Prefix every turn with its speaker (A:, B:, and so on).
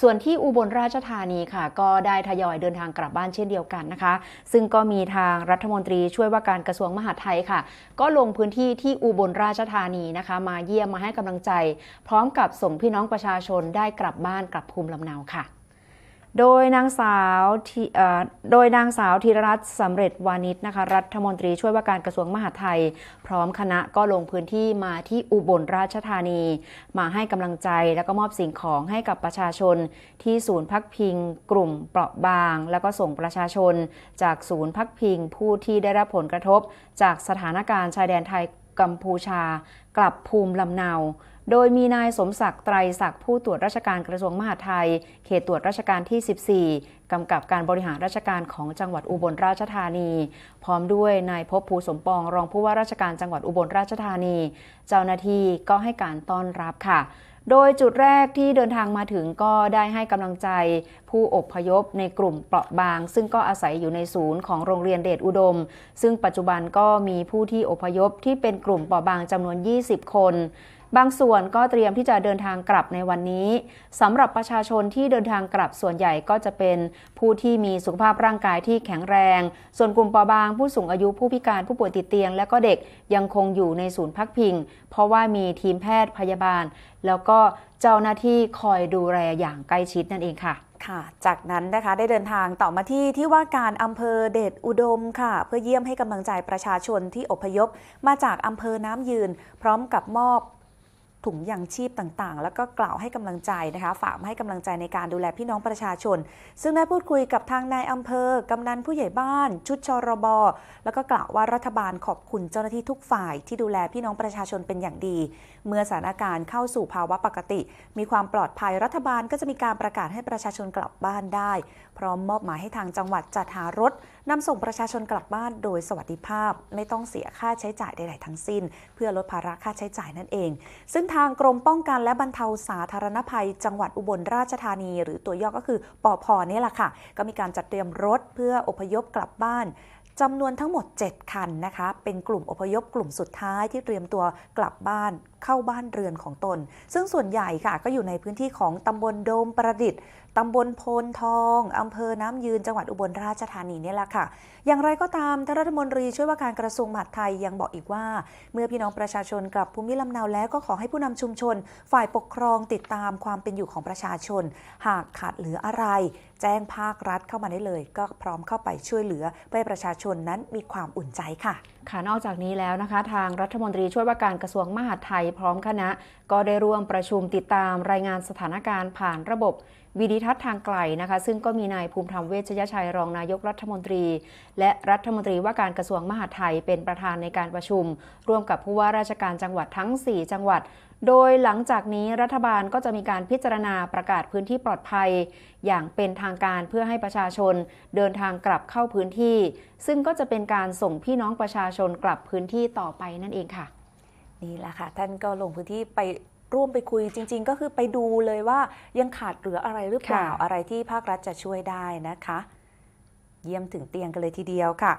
A: ส่วนที่อุบลราชธานีค่ะ ก็ได้ทยอยเดินทางกลับบ้านเช่นเดียวกันนะคะ ซึ่งก็มีทางรัฐมนตรีช่วยว่าการกระทรวงมหาดไทยค่ะ ก็ลงพื้นที่ที่อุบลราชธานีนะคะ มาเยี่ยมมาให้กำลังใจ พร้อมกับส่งพี่น้องประชาชนได้กลับบ้านกลับภูมิลำเนาค่ะ โดยนางสาวโดยนางสาวธีรรัตน์สำเร็จวานิชนะคะ รัฐมนตรีช่วยว่าการกระทรวงมหาดไทย พร้อมคณะก็ลงพื้นที่มาที่อุบลราชธานี มาให้กำลังใจแล้วก็มอบสิ่งของให้กับประชาชน ที่ศูนย์พักพิง กลุ่มเปราะบาง แล้วก็ส่งประชาชน จากศูนย์พักพิง ผู้ที่ได้รับผลกระทบ จากสถานการณ์ชายแดนไทยกัมพูชากลับภูมิลำเนา โดยมีนายสมศักดิ์ไตรศักดิ์ผู้ตรวจราชการกระทรวงมหาดไทย เขตตรวจราชการที่ 14 กำกับการบริหารราชการของจังหวัดอุบลราชธานี พร้อมด้วยนายภพภูสมปองรองผู้ว่าราชการจังหวัดอุบลราชธานี เจ้าหน้าที่ก็ให้การต้อนรับค่ะโดยจุดแรกที่เดินทางมาถึงก็ได้ให้กำลังใจ ผู้อบพยพในกลุ่มเปราะบาง ซึ่งก็อาศัยอยู่ในศูนย์ของโรงเรียนเดชอุดม ซึ่งปัจจุบันก็มีผู้ที่อพยพที่เป็นกลุ่มเปราะบางจำนวน 20 คน บางส่วนก็เตรียมที่จะเดินทางกลับในวันนี้สำหรับประชาชนที่เดินทางกลับส่วนใหญ่ก็จะเป็นผู้ที่มีสุขภาพร่างกายที่แข็งแรง ส่วนกลุ่มเปราะบาง ผู้สูงอายุผู้พิการผู้ป่วยติดเตียง และก็เด็กยังคงอยู่ในศูนย์พักพิง เพราะว่ามีทีมแพทย์พยาบาล แล้วก็เจ้าหน้าที่คอยดูแลอย่างใกล้ชิดนั่นเองค่ะ
B: ค่ะ จากนั้นนะคะได้เดินทางต่อมาที่ที่ว่าการอำเภอเดชอุดมค่ะ เพื่อเยี่ยมให้กำลังใจประชาชนที่อพยพ มาจากอำเภอน้ำยืน พร้อมกับมอบ ถุงยางชีพต่างๆ แล้วก็กล่าวให้กำลังใจนะคะฝากมาให้กำลังใจในการดูแลพี่น้องประชาชน ซึ่งได้พูดคุยกับทางนายอำเภอกำนันผู้ใหญ่บ้าน ชุดชรบแล้วก็กล่าวว่ารัฐบาลขอบคุณเจ้าหน้าที่ทุกฝ่ายที่ดูแลพี่น้องประชาชนเป็นอย่างดี เมื่อสถานการณ์เข้าสู่ภาวะปกติ มีความปลอดภัยรัฐบาลก็จะมีการประกาศให้ประชาชนกลับบ้านได้ พร้อมมอบหมายให้ทางจังหวัดจัดหารถนำส่งประชาชนกลับบ้านโดยสวัสดิภาพ ไม่ต้องเสียค่าใช้จ่ายใดๆทั้งสิ้น เพื่อลดภาระค่าใช้จ่ายนั่นเอง ซึ่งทางกรมป้องกันและบรรเทาสาธารณภัย จังหวัดอุบลราชธานี หรือตัวย่อก็คือปอพนี่แหละค่ะ ก็มีการจัดเตรียมรถเพื่ออพยพกลับบ้านจำนวนทั้งหมด 7 คันนะคะ เป็นกลุ่มอพยพกลุ่มสุดท้ายที่เตรียมตัวกลับบ้าน เข้าบ้านเรือนของตน ซึ่งส่วนใหญ่ค่ะก็อยู่ในพื้นที่ของตำบลโดมประดิษฐ์ตำบลโพนทองอำเภอน้ำยืนจังหวัดอุบลราชธานีนี่แหละค่ะ อย่างไรก็ตามท่านรัฐมนตรีช่วยว่าการกระทรวงมหาดไทยยังบอกอีกว่า เมื่อพี่น้องประชาชนกลับภูมิลำเนาแล้วก็ขอให้ผู้นำชุมชน ฝ่ายปกครองติดตามความเป็นอยู่ของประชาชน หากขาดเหลืออะไร แจ้งภาครัฐเข้ามาได้เลย ก็พร้อมเข้าไปช่วยเหลือเพื่อให้ประชาชนนั้นมีความอุ่นใจค่ะ
A: ค่ะนอกจากนี้แล้วนะคะ ทางรัฐมนตรีช่วยว่าการกระทรวงมหาดไทยพร้อมคณะ ก็ได้ร่วมประชุมติดตามรายงานสถานการณ์ผ่านระบบวิดิทัศน์ทางไกลนะคะ ซึ่งก็มีนายภูมิธรรมเวชยชัยรองนายกรัฐมนตรี และรัฐมนตรีว่าการกระทรวงมหาดไทยเป็นประธานในการประชุม ร่วมกับผู้ว่าราชการจังหวัดทั้ง 4 จังหวัด โดยหลังจากนี้รัฐบาลก็จะมีการพิจารณาประกาศพื้นที่ปลอดภัย อย่างเป็นทางการเพื่อให้ประชาชนเดินทางกลับเข้าพื้นที่ ซึ่งก็จะเป็นการส่งพี่น้องประชาชนกลับพื้นที่ต่อไปนั่นเองค่ะ
B: นี่แหละค่ะ ท่านก็ลงพื้นที่ไปร่วมไปคุยจริง ๆ ก็คือไปดูเลยว่ายังขาดเหลืออะไรหรือเปล่า
A: ค่ะ
B: อะไรที่ภาครัฐจะช่วยได้นะคะ เยี่ยมถึงเตียงกันเลยทีเดียวค่ะ